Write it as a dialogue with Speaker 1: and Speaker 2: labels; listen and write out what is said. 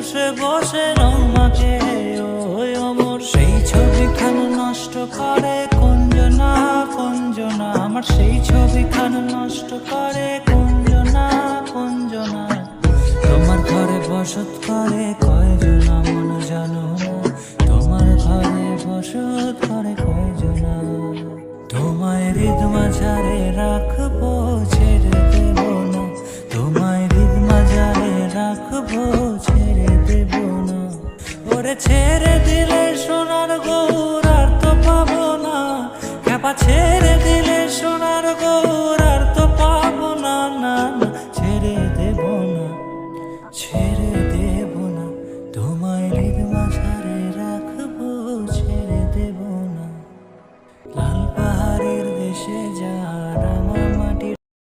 Speaker 1: বসে বসে রং মাখে, ওই অমর। সেই ছবি খান নষ্ট করে কঞ্জনা কঞ্জনা। আমার সেই ছবি খান নষ্ট করে কুঞ্জনা, কঞ্জনা। তোমার ঘরে বসত করে কয়জনা মন জানো? তোমার ঘরে বসত করে কয়জনা? তোমায় হৃদ মাঝারে রাখব, ছেড়ে দেব না। তোমায় হৃদ মাঝারে রাখব ওরে ছেড়ে দিলে সোনার গৌর আর তো পাবো না। খেপা ছেড়ে